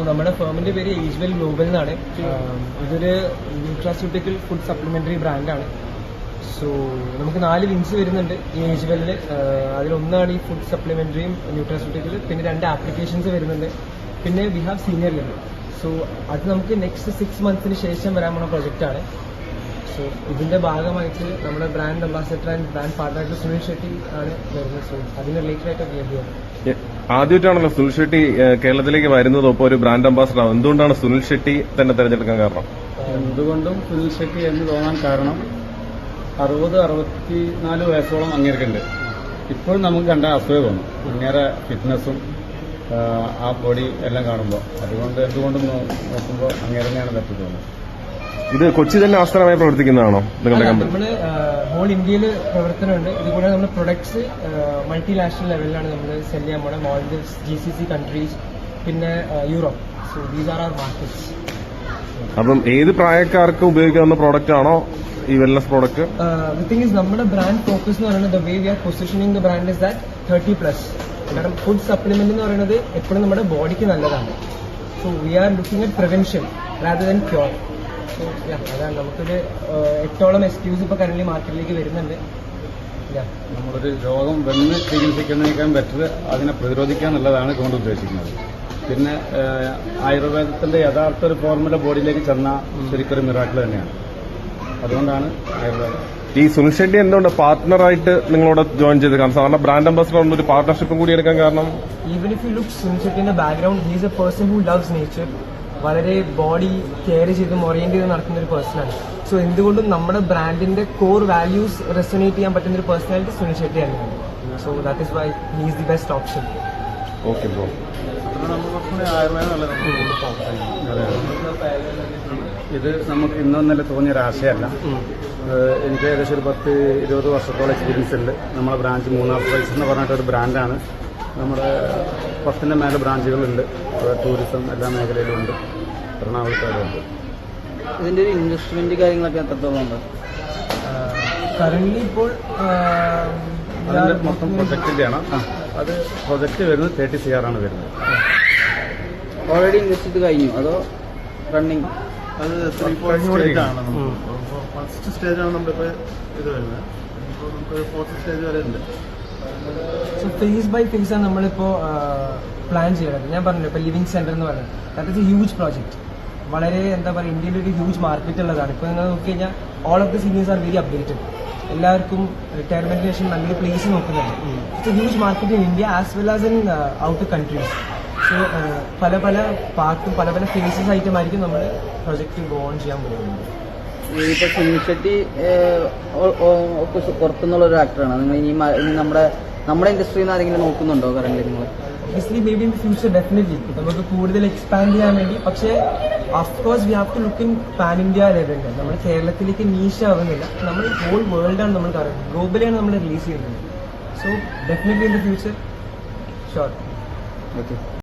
So നമ്മുടെ ഫേമിന്റെ പേര് ഏജ്വെൽ global എന്നാണ്. ഇതൊരു ന്യൂട്രാസ്യൂട്ടിക്കൽ ഫുഡ് സപ്ലിമെന്ററി ബ്രാൻഡാണ് സോ നമുക്ക് നാല് വിങ്സ് വരുന്നുണ്ട് ഈ ഏജ്വെല്ലിൽ അതിലൊന്നാണ് ഈ ഫുഡ് സപ്ലിമെന്ററിയും ന്യൂട്രാസ്യൂട്ടിക്കൽ പിന്നെ രണ്ട് ആപ്ലിക്കേഷൻസ് വരുന്നുണ്ട്. പിന്നെ we have senior level so അത് നമുക്ക് നെക്സ്റ്റ് സിക്സ് മന്ത്സിന് ശേഷം വരാൻ പോണ പ്രൊജക്റ്റാണ് സോ ഇതിന്റെ ഭാഗമായിട്ട് നമ്മുടെ brand ambassador and brand partner Sunil Shetty ആണ് വരുന്നത്. സോ അതിന് റിലേറ്റഡ് ആയിട്ട് ആദ്യമായിട്ടാണല്ലോ സുനിൽ ഷെട്ടി കേരളത്തിലേക്ക് വരുന്നത്. ഒപ്പം ഒരു ബ്രാൻഡ് അംബാസഡർ. എന്തുകൊണ്ടാണ് സുനിൽ ഷെട്ടി തന്നെ തെരഞ്ഞെടുക്കാൻ കാരണം? എന്തുകൊണ്ടും സുനിൽ ഷെട്ടി എന്ന് തോന്നാൻ കാരണം അറുപത് അറുപത്തിനാല് വയസ്സോളം അങ്ങേർക്കുണ്ട്. ഇപ്പോഴും നമുക്ക് കണ്ട അസൂയ തോന്നും അങ്ങേരെ ഫിറ്റ്നസ്സും ആ ബോഡി എല്ലാം കാണുമ്പോൾ അതുകൊണ്ട് എന്തുകൊണ്ടും നോക്കുമ്പോൾ അങ്ങേരെ തന്നെയാണ് തോന്നുന്നത്. ഇത് കൊച്ചി തന്നെ ആസ്ഥാനമായി പ്രവർത്തിക്കുന്നതാണോ നിങ്ങളുടെ കമ്പനി നമ്മൾ ഹോൾ ഇന്ത്യയിൽ പ്രവർത്തനമുണ്ട്. ഇതുകൂടാതെ നമ്മൾ പ്രൊഡക്ട്സ് മൾട്ടി നാഷണൽ ലെവലിലാണ് നമ്മൾ സെൽ ചെയ്യാൻ പോണത് Maldives G C C countries പിന്നെ Europe so these are are markets അപ്പം ഏത് പ്രായക്കാർക്ക് ഉപയോഗിക്കാവുന്ന പ്രോഡക്റ്റ് ആണോ ഈ wellness product the thing is നമ്മുടെ ബ്രാൻഡ് ഫോക്കസ് എന്ന് പറയുന്നത് the way we are positioning the brand is that thirty plus കാരണം ഫുഡ് സപ്ലിമെന്റ് എന്ന് പറയുന്നത് എപ്പോഴും നമ്മുടെ ബോഡിക്ക് നല്ലതാണ്. So we are looking at prevention rather than cure അതാണ്. നമുക്കൊരു എട്ടോളം എക്സ്ക്യൂസ് ഇപ്പോൾ കറന്റ് മാർക്കറ്റിലേക്ക് വരുന്നുണ്ട്. നമ്മളൊരു രോഗം വന്ന് ചികിത്സിക്കുന്നതിനേക്കാൾ ബെറ്റർ അതിനെ പ്രതിരോധിക്കുക എന്നുള്ളതാണ് കൊണ്ട് ഉദ്ദേശിക്കുന്നത്. പിന്നെ ആയുർവേദത്തിന്റെ യഥാർത്ഥ ഒരു ഫോർമുല ബോഡിയിലേക്ക് ചെന്ന ശരിക്കൊരു മിറാക്കിൾ തന്നെയാണ്. അതുകൊണ്ടാണ് ആയുർവേദം. ഈ സുനിൽ ഷെട്ടി എന്തുകൊണ്ട് പാർട്ട്ണറായിട്ട് നിങ്ങളോട് ജോയിൻ ചെയ്ത് കാരണം സാധാരണ ബ്രാൻഡ് അംബാസഡർ ഒരു പാർട്ണർഷിപ്പും കൂടി എടുക്കാൻ കാരണം even if you look സുനിച്ചെട്ടിന്റെ background he's a person who loves nature വളരെ ബോഡി കെയർ ചെയ്ത് ഓറിയന്റ് ചെയ്ത് നടക്കുന്ന ഒരു പേഴ്സണാണ് സോ എന്തുകൊണ്ടും നമ്മുടെ ബ്രാൻഡിന്റെ കോർ വാല്യൂസ് റെസൊനേറ്റ് ചെയ്യാൻ പറ്റുന്ന ഒരു പേഴ്സണാലിറ്റി സുനിൽ ഷെട്ടി തന്നെയാണ്. So that is why he's the best option okay bro. ഇത് നമുക്ക് ഇന്നൊന്നല്ല തോന്നിയ ഒരു ആശയമല്ല. എനിക്ക് ഏകദേശം ഒരു പത്ത് ഇരുപത് വർഷത്തോളം എക്സ്പീരിയൻസ് ഉണ്ട്. നമ്മളെ ബ്രാഞ്ച് മൂന്നാർ പ്രൈസ് എന്ന് പറഞ്ഞിട്ട് ഒരു ബ്രാൻഡാണ് നമ്മുടെ പത്തിന്റെ മേലെ ബ്രാഞ്ചുകളുണ്ട്. ടൂറിസം എല്ലാ മേഖലയിലും ഉണ്ട്. എറണാകുളത്തുണ്ട് ഇതിന്റെ ഒരു ഇൻവെസ്റ്റ്മെന്റ് കാര്യങ്ങളൊക്കെ എത്രത്തോളം ഉണ്ട്? കറന്റ് ഇപ്പോൾ അതിന്റെ മൊത്തം പ്രൊജക്റ്റിന്റെയാണ് അത് പ്രൊജക്റ്റ് വരുന്നത് തേർട്ടി സി ആറാണ് ആണ് വരുന്നത്. ഓൾറെഡി ഇൻവെസ്റ്റ് ചെയ്ത് കഴിഞ്ഞു അതോ റണ്ണിങ് അത് ത്രീ പോയിന്റ് സ്റ്റേജ് ആണ് ഫസ്റ്റ് സ്റ്റേജാണ് നമ്മളിപ്പോൾ നമ്മളിപ്പോ ഇത് വരുന്നത്. ഇപ്പോൾ നമുക്ക് ഫോർത്ത് സ്റ്റേജ് വരെ ഉണ്ട്. സോ ഫേസ് ബൈ ഫേസ് ആണ് നമ്മളിപ്പോ പ്ലാൻ ചെയ്യണത്. ഞാൻ പറഞ്ഞല്ലോ ഇപ്പൊ ലിവിംഗ് സെന്റർ എന്ന് പറയുന്നത്. That is a huge project വളരെ എന്താ പറയുക ഇന്ത്യയിൽ ഒരു ഹ്യൂജ് മാർക്കറ്റ് ഉള്ളതാണ്. ഇപ്പൊ നിങ്ങൾ നോക്കി കഴിഞ്ഞാൽ all of the seniors are very updated എല്ലാവർക്കും റിട്ടയർമെന്റിന് ശേഷം നല്ലൊരു പ്ലേസ് നോക്കുന്നുണ്ട്. It's a huge market in India as well as in out countries so പല പല പാർട്ടും പല പല ഫേസസ് ആയിട്ടുമായിരിക്കും നമ്മൾ പ്രൊജക്ട് ഗോൺ ചെയ്യാൻ പോകുന്നത്. ഇപ്പൊ സുനിൽ ഷെട്ടി ഒക്കെ പുറത്തുനിന്നുള്ള ഒരു ആക്ടറാണ് നിങ്ങൾ ഇനി നമ്മുടെ നമ്മുടെ ഇൻഡസ്ട്രിയിൽ നിന്ന് ആരെങ്കിലും നോക്കുന്നുണ്ടോ കറന്റ് നിങ്ങൾ may be in future definitely നമുക്ക് കൂടുതൽ എക്സ്പാൻഡ് ചെയ്യാൻ വേണ്ടി. പക്ഷേ of course we have to look in pan India ലെവലിൽ നമ്മൾ കേരളത്തിലേക്ക് നീശ ആവുന്നില്ല. നമ്മൾ ഹോൾ വേൾഡാണ് നമ്മൾ കറക്റ്റ് ഗ്ലോബലിയാണ് നമ്മൾ റിലീസ് ചെയ്യുന്നത്. So definitely in the future sure okay